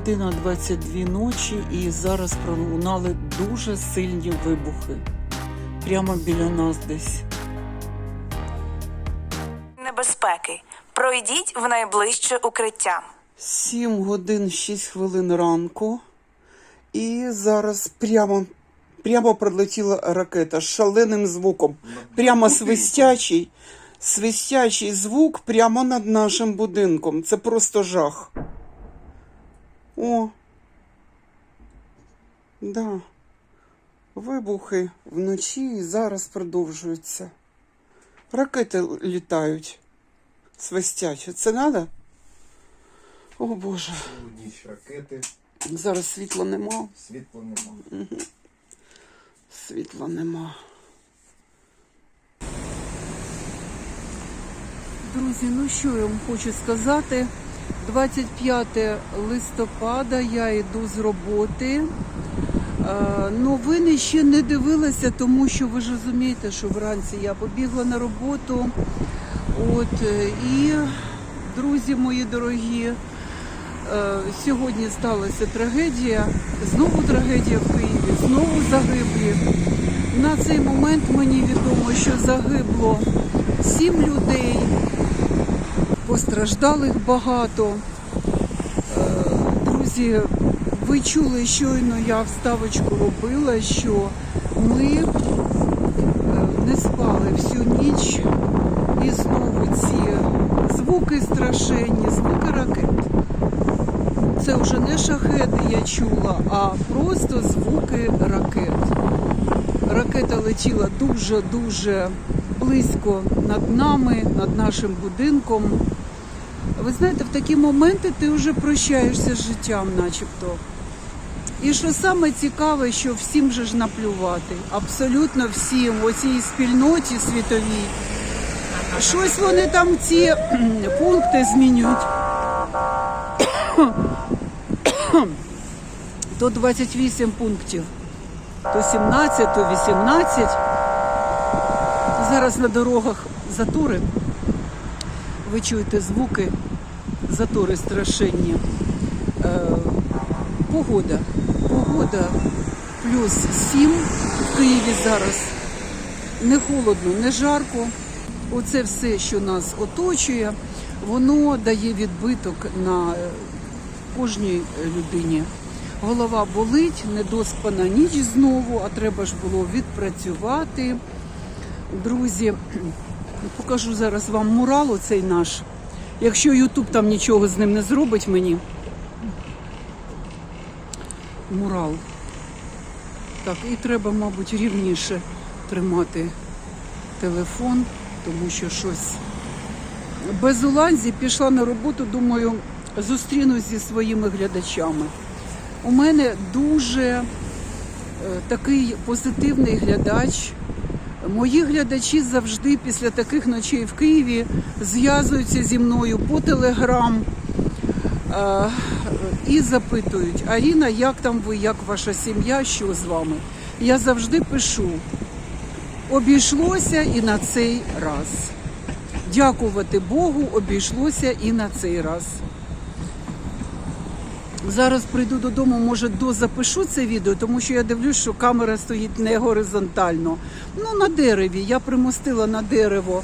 година 22 ночі, і зараз пролунали дуже сильні вибухи. Прямо біля нас десь. Небезпеки. Пройдіть в найближче укриття. 7 годин 6 хвилин ранку. І зараз прямо, прямо прилетіла ракета з шаленим звуком. Прямо свистячий, свистячий звук прямо над нашим будинком. Це просто жах. О. Да. Вибухи вночі і зараз продовжуються. Ракети літають. Свистять. Це треба? О Боже. Ніч ракети, Зараз світла нема. світла нема. Світла нема. Друзі, ну що я вам хочу сказати? 25 листопада я йду з роботи. Е, Новини ще не дивилася, тому що ви ж розумієте, що вранці я побігла на роботу. От, е, і, друзі мої дорогі, е, сьогодні сталася трагедія. Знову трагедія в Києві, знову загиблі. На цей момент мені відомо, що загибло сім людей, постраждалих багато. Е, Друзі, ви чули щойно, я вставочку робила, що ми е, не спали всю ніч і знову ці звуки страшенні, звуки ракет. Це вже не шахеди я чула, а просто звуки ракет. Ракета летіла дуже-дуже близько над нами, над нашим будинком. Ви знаєте, в такі моменти ти вже прощаєшся з життям, начебто. І що саме цікаве, що всім же ж наплювати, абсолютно всім, оцій спільноті світовій. Щось вони там ці пункти змінюють. То 28 пунктів, то 17, то 18. Зараз на дорогах затори. Ви чуєте звуки, затори страшенні. Е, погода. Погода плюс 7 в Києві зараз. Не холодно, не жарко. Оце все, що нас оточує, воно дає відбиток на е, кожній людині. Голова болить, недоспана ніч знову, а треба ж було відпрацювати. Друзі, покажу зараз вам мурал оцей наш. Якщо Ютуб там нічого з ним не зробить мені. Мурал. Так, і треба, мабуть, рівніше тримати телефон, тому що щось. Без уланзі пішла на роботу, думаю, зустрінусь зі своїми глядачами. У мене дуже е, такий позитивний глядач. Мої глядачі завжди після таких ночей в Києві зв'язуються зі мною по телеграм е, і запитують: Аріна, як там ви, як ваша сім'я, що з вами? Я завжди пишу. Обійшлося і на цей раз. Дякувати Богу, обійшлося і на цей раз. Зараз прийду додому, може, дозапишу це відео, тому що я дивлюсь, що камера стоїть не горизонтально. Ну, на дереві. Я примостила на дерево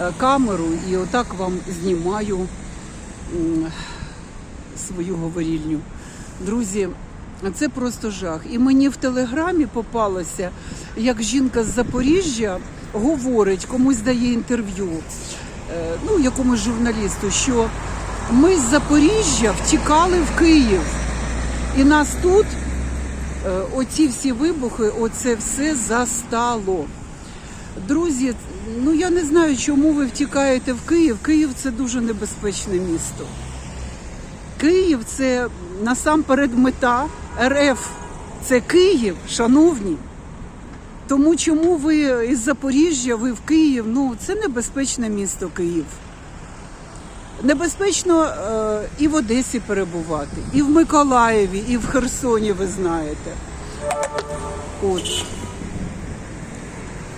е, камеру і отак вам знімаю свою говорільню. Друзі, це просто жах. І мені в телеграмі попалося, як жінка з Запоріжжя говорить, комусь дає інтерв'ю, е, ну, якомусь журналісту, що ми з Запоріжжя втікали в Київ. І нас тут е, оці всі вибухи, оце все застало. Друзі, ну я не знаю, чому ви втікаєте в Київ. Київ це дуже небезпечне місто. Київ це насамперед мета РФ. Це Київ, шановні. Тому чому ви із Запоріжжя, ви в Київ? Ну, це небезпечне місто Київ. Небезпечно е, і в Одесі перебувати, і в Миколаєві, і в Херсоні, ви знаєте. От.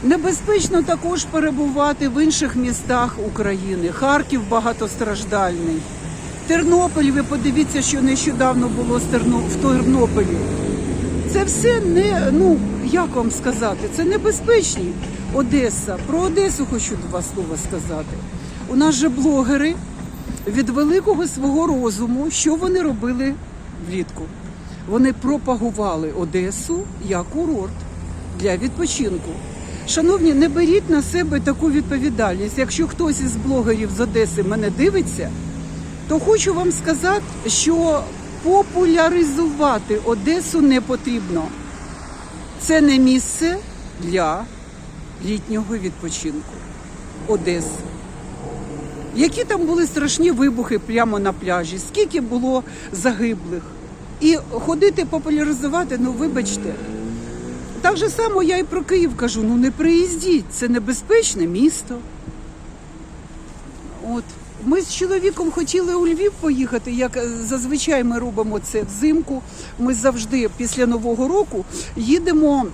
Небезпечно також перебувати в інших містах України. Харків багатостраждальний. Тернопіль, ви подивіться, що нещодавно було в Тернополі. Це все не, ну, як вам сказати, це небезпечні Одеса. Про Одесу хочу два слова сказати. У нас же блогери від великого свого розуму, що вони робили влітку? Вони пропагували Одесу як курорт для відпочинку. Шановні, не беріть на себе таку відповідальність. Якщо хтось із блогерів з Одеси мене дивиться, то хочу вам сказати, що популяризувати Одесу не потрібно. Це не місце для літнього відпочинку Одеси. Які там були страшні вибухи прямо на пляжі, скільки було загиблих. І ходити популяризувати, ну вибачте. Так же само я і про Київ кажу: ну не приїздіть, це небезпечне місто. От. Ми з чоловіком хотіли у Львів поїхати, як е, зазвичай ми робимо це взимку. Ми завжди після Нового року їдемо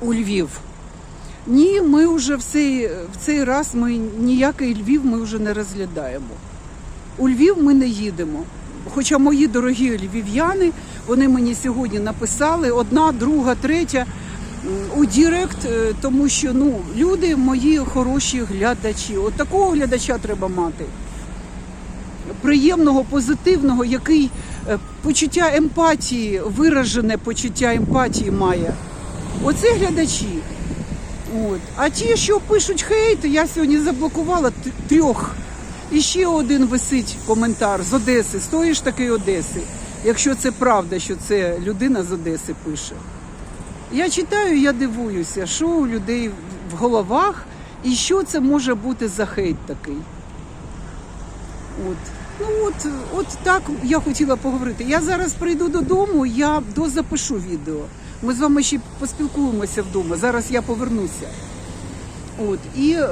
у Львів. Ні, ми вже в цей, в цей раз ми ніякий Львів ми вже не розглядаємо. У Львів ми не їдемо. Хоча мої дорогі львів'яни, вони мені сьогодні написали одна, друга, третя у Дірект, е, тому що ну, люди мої хороші глядачі. От такого глядача треба мати. Приємного, позитивного, який е, почуття емпатії, виражене почуття емпатії має. Оце глядачі. От. А ті, що пишуть хейт, я сьогодні заблокувала трьох. І ще один висить коментар з Одеси, з тої ж таки Одеси. Якщо це правда, що це людина з Одеси пише. Я читаю, я дивуюся, що у людей в головах і що це може бути за хейт такий. От. Ну от, от так я хотіла поговорити. Я зараз прийду додому, я дозапишу відео. Ми з вами ще поспілкуємося вдома. Зараз я повернуся. От і е,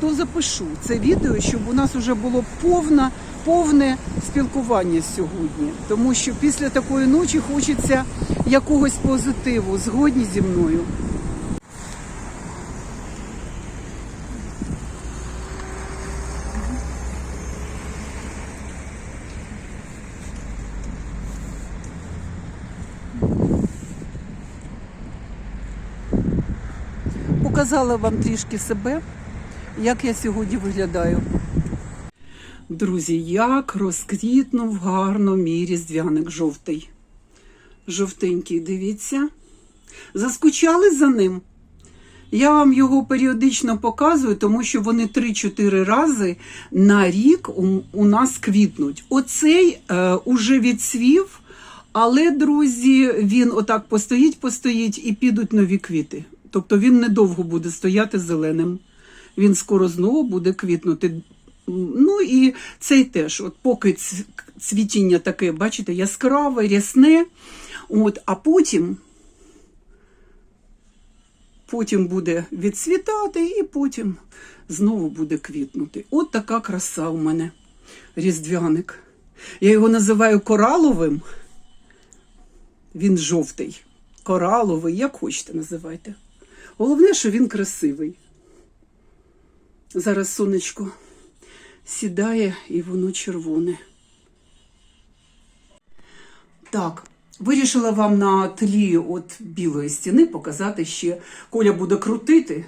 дозапишу це відео, щоб у нас вже було повне, повне спілкування сьогодні. Тому що після такої ночі хочеться якогось позитиву. Згодні зі мною. Показала вам трішки себе, як я сьогодні виглядаю. Друзі, як розквітнув гарно мій різдвяник жовтий. Жовтенький, дивіться. Заскучали за ним. Я вам його періодично показую, тому що вони 3-4 рази на рік у, у нас квітнуть. Оцей е, уже відцвів, але, друзі, він отак постоїть, постоїть і підуть нові квіти. Тобто він недовго буде стояти зеленим. Він скоро знову буде квітнути. Ну і цей теж, от поки цвітіння таке, бачите, яскраве, рясне. От, а потім, потім буде відцвітати, і потім знову буде квітнути. От така краса у мене різдвяник. Я його називаю кораловим. Він жовтий, кораловий, як хочете називайте. Головне, що він красивий. Зараз сонечко сідає і воно червоне. Так, вирішила вам на тлі от білої стіни показати ще. Коля буде крутити.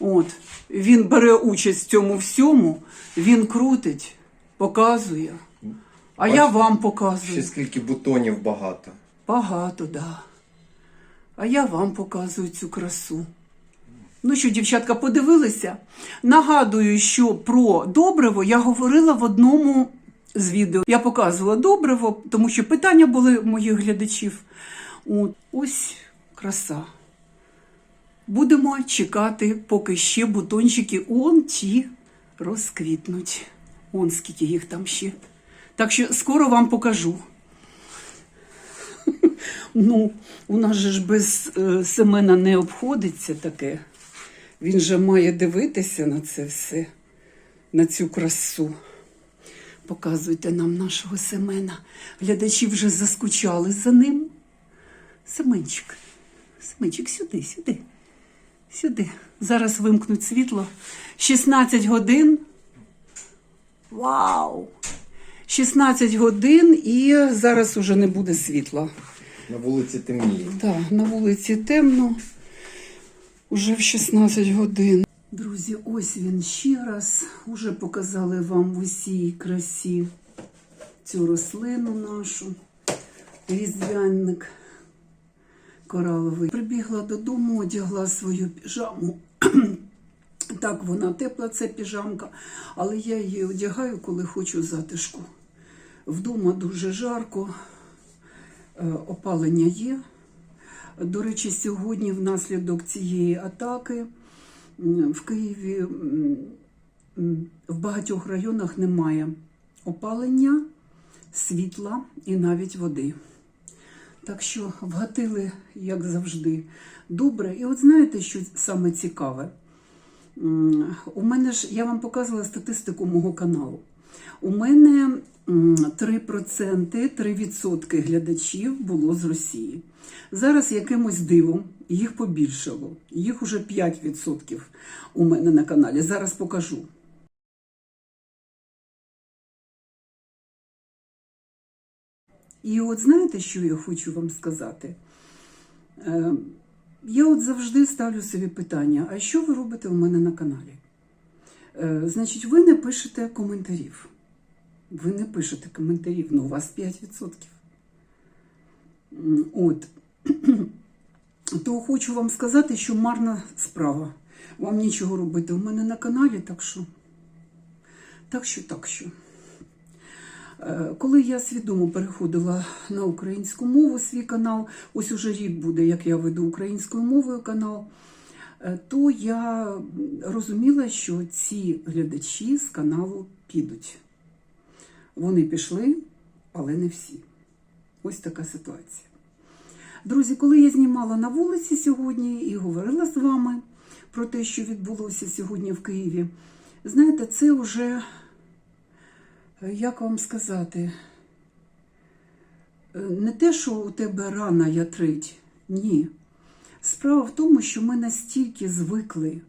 От, він бере участь в цьому всьому, він крутить, показує. А я вам показую. Ще скільки бутонів багато. Багато, да. А я вам показую цю красу. Ну що, дівчатка, подивилися? Нагадую, що про добриво я говорила в одному з відео. Я показувала добриво, тому що питання були моїх глядачів. От, ось краса. Будемо чекати, поки ще бутончики он ті розквітнуть. Он скільки їх там ще. Так що скоро вам покажу. Ну, у нас же ж без е, Семена не обходиться таке. Він же має дивитися на це все, на цю красу. Показуйте нам нашого Семена. Глядачі вже заскучали за ним. Семенчик, Семенчик, сюди, сюди. Сюди. Зараз вимкнуть світло. 16 годин. Вау! 16 годин і зараз уже не буде світла. На вулиці темніє. Так, на вулиці темно, уже в 16 годин. Друзі, ось він ще раз. Уже показали вам в усій красі цю рослину нашу, різдвяник кораловий. Прибігла додому, одягла свою піжаму. Так, вона тепла, це піжамка, але я її одягаю, коли хочу затишку. Вдома дуже жарко, опалення є. До речі, сьогодні, внаслідок цієї атаки, в Києві в багатьох районах немає опалення, світла і навіть води. Так що вгатили, як завжди, добре. І от знаєте, що саме цікаве? У мене ж я вам показувала статистику мого каналу. У мене 3%, 3% глядачів було з Росії. Зараз якимось дивом їх побільшало. Їх уже 5% у мене на каналі. Зараз покажу. І от знаєте, що я хочу вам сказати? Е, Я от завжди ставлю собі питання: а що ви робите у мене на каналі? Е, Значить, ви не пишете коментарів. Ви не пишете коментарів, ну у вас 5%. От. То хочу вам сказати, що марна справа. Вам нічого робити у мене на каналі, так що. Так що, так що. Е, Коли я свідомо переходила на українську мову свій канал, ось уже рік буде, як я веду українською мовою канал, е, то я розуміла, що ці глядачі з каналу підуть. Вони пішли, але не всі. Ось така ситуація. Друзі, коли я знімала на вулиці сьогодні і говорила з вами про те, що відбулося сьогодні в Києві, знаєте, це вже як вам сказати, Е, не те, що у тебе рана ятрить, ні. Справа в тому, що ми настільки звикли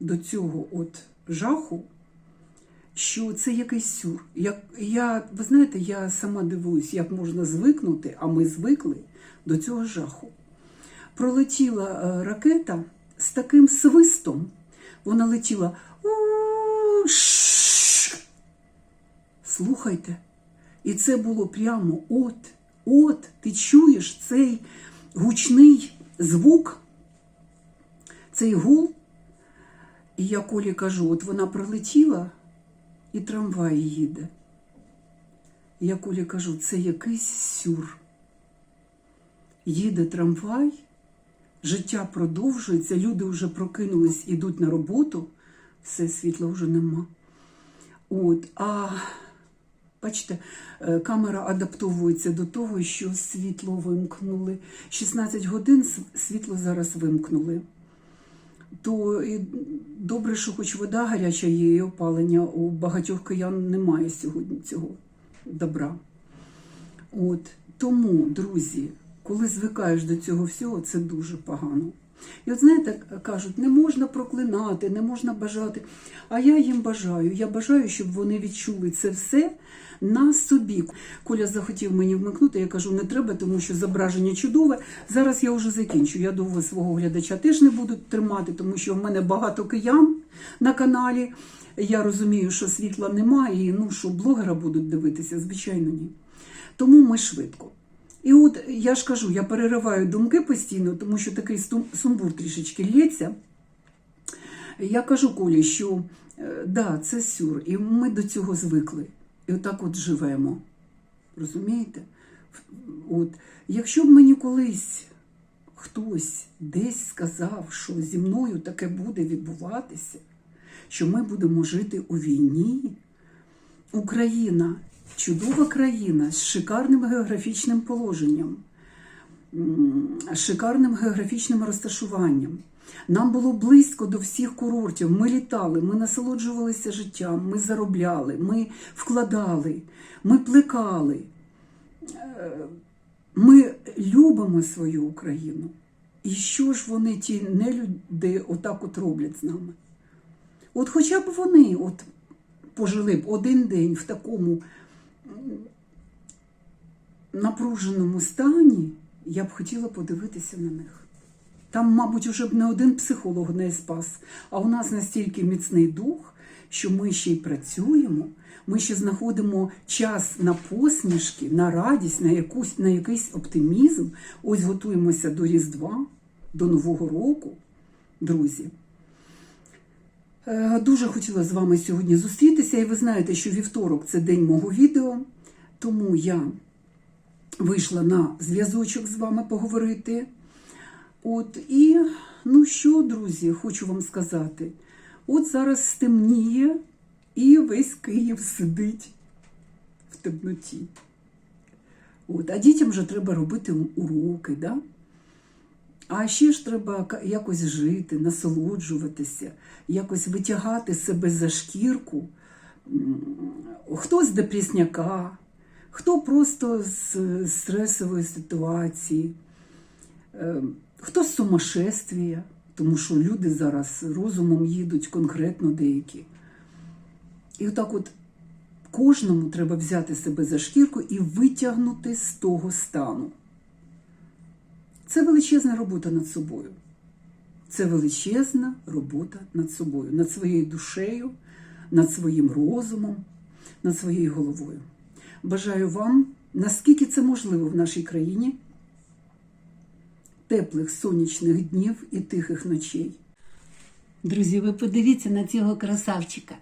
до цього от жаху, що це якийсь сюр. Я, я, ви знаєте, я сама дивуюсь, як можна звикнути, а ми звикли до цього жаху. Пролетіла е, ракета з таким свистом, вона летіла. Слухайте, і це було прямо от, от, ти чуєш цей гучний звук, цей гул. І я Колі кажу, от вона прилетіла і трамвай їде. Я Колі кажу, це якийсь сюр. Їде трамвай, життя продовжується, люди вже прокинулись, ідуть на роботу, все світла вже нема. От, а бачите, е, камера адаптовується до того, що світло вимкнули. 16 годин світло зараз вимкнули. То і добре, що хоч вода гаряча є і опалення. У багатьох киян немає сьогодні цього добра. От тому, друзі, коли звикаєш до цього всього, це дуже погано. І от знаєте, кажуть, не можна проклинати, не можна бажати. А я їм бажаю. Я бажаю, щоб вони відчули це все на собі. Коля захотів мені вмикнути, я кажу, не треба, тому що зображення чудове. Зараз я вже закінчу. Я довго свого глядача теж не буду тримати, тому що в мене багато киян на каналі. Я розумію, що світла немає, і ну що блогера будуть дивитися, звичайно, ні. Тому ми швидко. І от я ж кажу, я перериваю думки постійно, тому що такий сумбур трішечки лється. Я кажу Колі, що е, да, це сюр, і ми до цього звикли. І отак от живемо. Розумієте? От, якщо б мені колись хтось десь сказав, що зі мною таке буде відбуватися, що ми будемо жити у війні, Україна чудова країна з шикарним географічним положенням, шикарним географічним розташуванням. Нам було близько до всіх курортів. Ми літали, ми насолоджувалися життям, ми заробляли, ми вкладали, ми плекали. Е, Ми любимо свою Україну. І що ж вони, ті нелюди, отак от роблять з нами? От хоча б вони от пожили б один день в такому напруженому стані, я б хотіла подивитися на них. Там, мабуть, уже б не один психолог не спас, а у нас настільки міцний дух, що ми ще й працюємо, ми ще знаходимо час на посмішки, на радість, на, якусь, на якийсь оптимізм. Ось готуємося до Різдва, до Нового року, друзі. Е, Дуже хотіла з вами сьогодні зустрітися, і ви знаєте, що вівторок це день мого відео, тому я вийшла на зв'язочок з вами поговорити. От і ну що, друзі, хочу вам сказати. От зараз стемніє, і весь Київ сидить в темноті. От, а дітям вже треба робити уроки, да? А ще ж треба якось жити, насолоджуватися, якось витягати себе за шкірку. Хто з депресняка, хто просто з стресової ситуації, е, хто з сумасшествія, тому що люди зараз розумом їдуть конкретно деякі. І отак от кожному треба взяти себе за шкірку і витягнути з того стану. Це величезна робота над собою. Це величезна робота над собою, над своєю душею, над своїм розумом, над своєю головою. Бажаю вам, наскільки це можливо в нашій країні, теплих сонячних днів і тихих ночей. Друзі, ви подивіться на цього красавчика.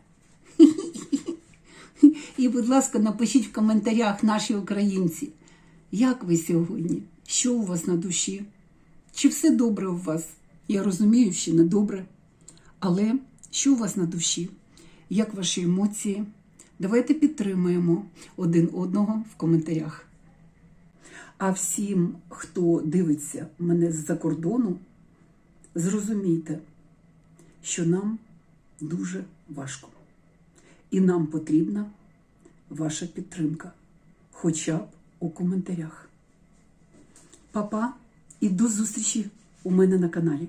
І, будь ласка, напишіть в коментарях наші українці, як ви сьогодні? Що у вас на душі? Чи все добре у вас? Я розумію, що не добре. Але що у вас на душі? Як ваші емоції? Давайте підтримуємо один одного в коментарях. А всім, хто дивиться мене з-за кордону, зрозумійте, що нам дуже важко. І нам потрібна ваша підтримка, хоча б у коментарях. Па-па і до зустрічі у мене на каналі.